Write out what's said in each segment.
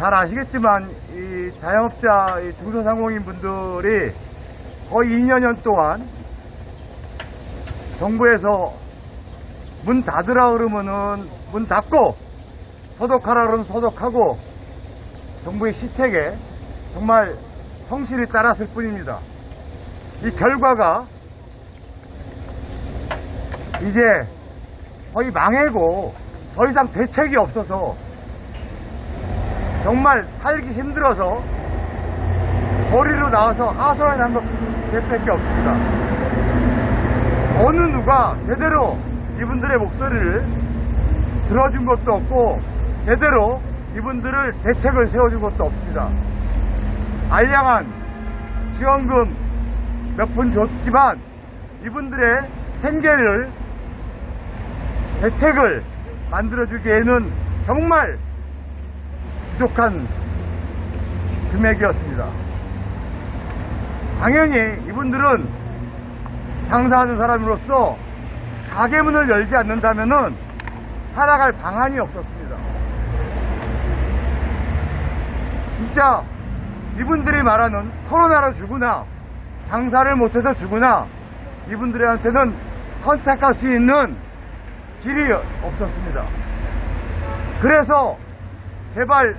잘 아시겠지만 이 자영업자 이 중소상공인 분들이 거의 2년여 동안 정부에서 문 닫으라 그러면은 문 닫고 소독하라 그러면 소독하고 정부의 시책에 정말 성실히 따랐을 뿐입니다. 이 결과가 이제 거의 망해고 더 이상 대책이 없어서 정말 살기 힘들어서 거리로 나와서 하소연한 것 밖에 없습니다. 어느 누가 제대로 이분들의 목소리를 들어준 것도 없고 제대로 이분들을 대책을 세워준 것도 없습니다. 알량한 지원금 몇 푼 줬지만 이분들의 생계를 대책을 만들어주기에는 정말 부족한 금액이었습니다. 당연히 이분들은 장사하는 사람으로서 가게 문을 열지 않는다면 살아갈 방안이 없었습니다. 진짜 이분들이 말하는 코로나로 죽으나 장사를 못해서 죽으나 이분들한테는 선택할 수 있는 길이 없었습니다. 그래서 제발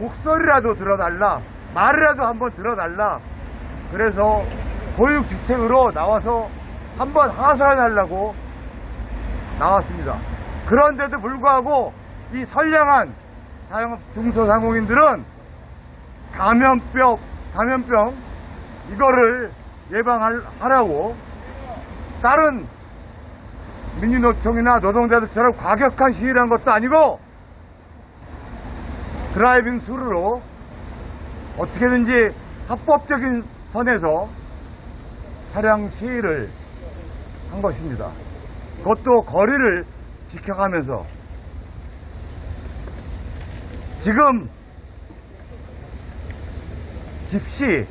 목소리라도 들어달라 말이라도 한번 들어달라 그래서 보육지책으로 나와서 한번 하소연하려고 나왔습니다. 그런데도 불구하고 이 선량한 중소상공인들은 감염병, 감염병 이거를 예방하라고 다른 민주노총이나 노동자들처럼 과격한 시위를 한 것도 아니고 드라이빙 스루로 어떻게든지 합법적인 선에서 차량 시위를 한 것입니다. 그것도 거리를 지켜가면서 지금 집시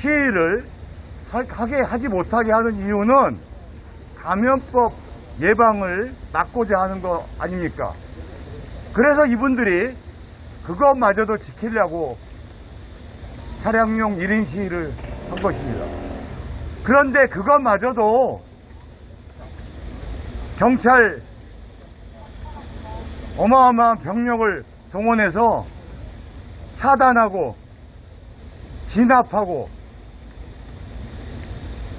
시위를 하게 하지 못하게 하는 이유는 감염법 예방을 막고자 하는 거 아닙니까? 그래서 이분들이 그것마저도 지키려고 차량용 1인 시위를 한 것입니다. 그런데 그것마저도 경찰 어마어마한 병력을 동원해서 차단하고 진압하고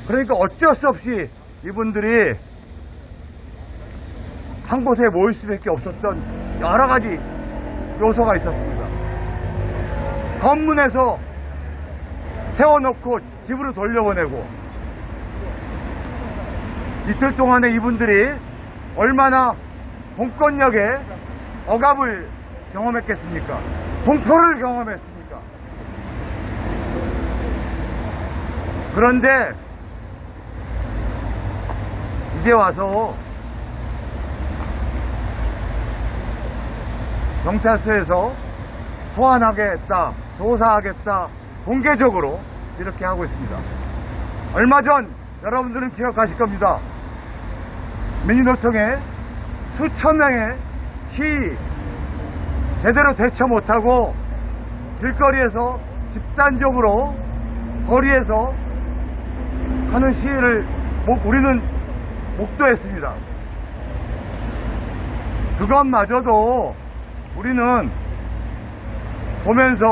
그러니까 어쩔 수 없이 이분들이 한 곳에 모일 수밖에 없었던 여러 가지 요소가 있었습니다. 검문에서 세워놓고 집으로 돌려보내고 이틀 동안에 이분들이 얼마나 공권력에 억압을 경험했겠습니까? 공포를 경험했습니까? 그런데 이제 와서 경찰서에서 소환하겠다, 조사하겠다, 공개적으로 이렇게 하고 있습니다. 얼마 전 여러분들은 기억하실 겁니다. 민주노총에 수천 명의 시위 제대로 대처 못하고 길거리에서 집단적으로 거리에서 하는 시위를 우리는 목도했습니다. 그것마저도 우리는 보면서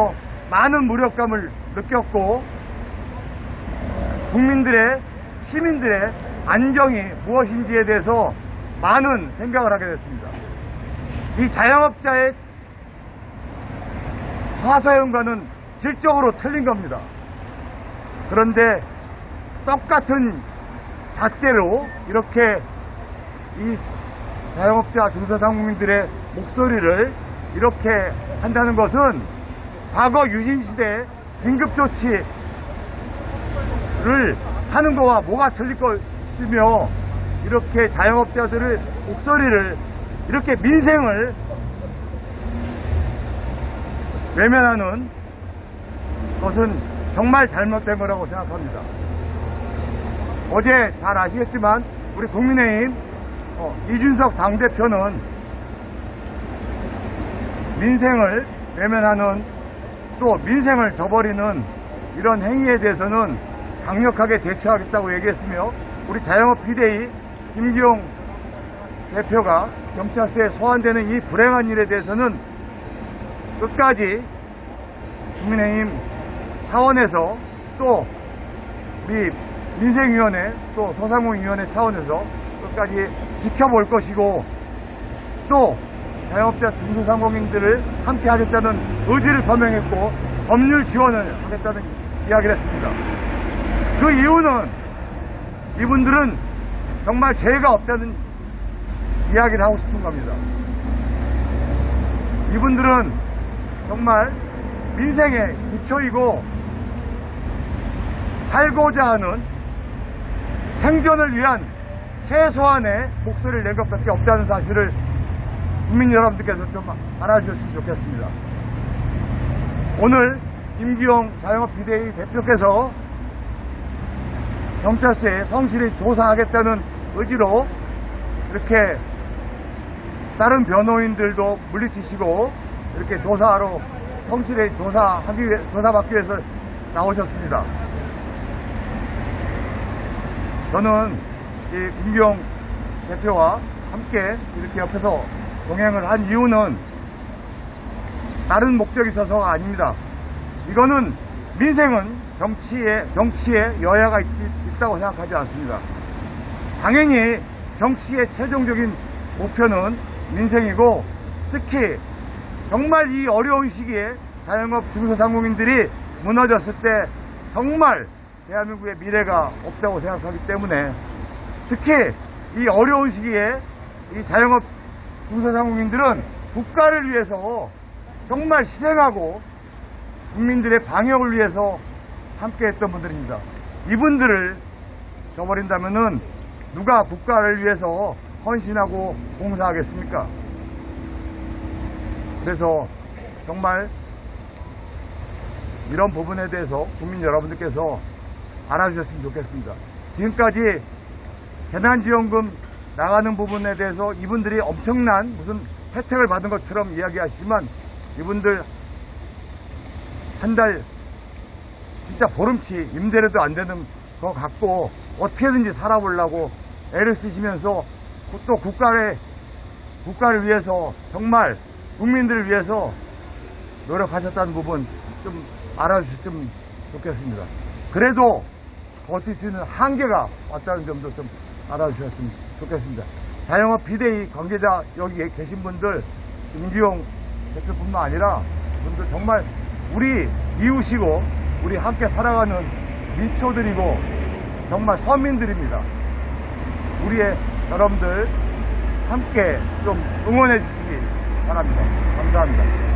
많은 무력감을 느꼈고 국민들의 시민들의 안정이 무엇인지에 대해서 많은 생각을 하게 됐습니다. 이 자영업자의 화사연과는 질적으로 틀린 겁니다. 그런데 똑같은 잣대로 이렇게 이 자영업자 중소상공인들의 목소리를 이렇게 한다는 것은 과거 유신시대 긴급조치를 하는 거와 뭐가 틀릴 것이며 이렇게 자영업자들의 목소리를 이렇게 민생을 외면하는 것은 정말 잘못된 거라고 생각합니다. 어제 잘 아시겠지만 우리 국민의힘 어, 이준석 당대표는 민생을 외면하는 또 민생을 저버리는 이런 행위에 대해서는 강력하게 대처하겠다고 얘기했으며 우리 자영업 비대위 김기용 대표가 경찰서에 소환되는 이 불행한 일에 대해서는 끝까지 국민의힘 차원에서 또 우리 민생위원회 또 소상공인위원회 차원에서 끝까지 지켜볼 것이고 또 자영업자 중소상공인들을 함께 하겠다는 의지를 표명했고 법률 지원을 하겠다는 이야기를 했습니다. 그 이유는 이분들은 정말 죄가 없다는 이야기를 하고 싶은 겁니다. 이분들은 정말 민생의 기초이고 살고자 하는 생존을 위한 최소한의 목소리를 낸 것밖에 없다는 사실을 국민 여러분들께서 좀 알아주셨으면 좋겠습니다. 오늘 김기용 자영업 비대위 대표께서 경찰서에 성실히 조사하겠다는 의지로 이렇게 다른 변호인들도 물리치시고 이렇게 조사하러 성실히 조사하기 위해, 조사받기 위해서 나오셨습니다. 저는 이 김기용 대표와 함께 이렇게 옆에서 동행을 한 이유는 다른 목적이 있어서가 아닙니다. 이거는 민생은 정치에, 정치에 여야가 있, 있다고 생각하지 않습니다. 당연히 정치의 최종적인 목표는 민생이고 특히 정말 이 어려운 시기에 자영업 중소상공인들이 무너졌을 때 정말 대한민국의 미래가 없다고 생각하기 때문에 특히 이 어려운 시기에 이 자영업 중소상공인들은 국가를 위해서 정말 희생하고 국민들의 방역을 위해서 함께 했던 분들입니다. 이분들을 저버린다면은 누가 국가를 위해서 헌신하고 봉사하겠습니까? 그래서 정말 이런 부분에 대해서 국민 여러분들께서 알아주셨으면 좋겠습니다. 지금까지 재난지원금 나가는 부분에 대해서 이분들이 엄청난 무슨 혜택을 받은 것처럼 이야기하시지만 이분들 한 달 진짜 보름치 임대료도 안 되는 거 갖고 어떻게든지 살아보려고 애를 쓰시면서 또 국가를 국가를 위해서 정말 국민들을 위해서 노력하셨다는 부분 좀 알아주셨으면 좋겠습니다. 그래도 버틸 수 있는 한계가 왔다는 점도 좀 알아주셨으면 좋겠습니다. 자영업 비대위 관계자 여기 계신 분들 임기용 대표뿐만 아니라 분들 정말 우리 이웃이고 우리 함께 살아가는 민초들이고 정말 서민들입니다. 우리의 여러분들 함께 좀 응원해 주시기 바랍니다. 감사합니다.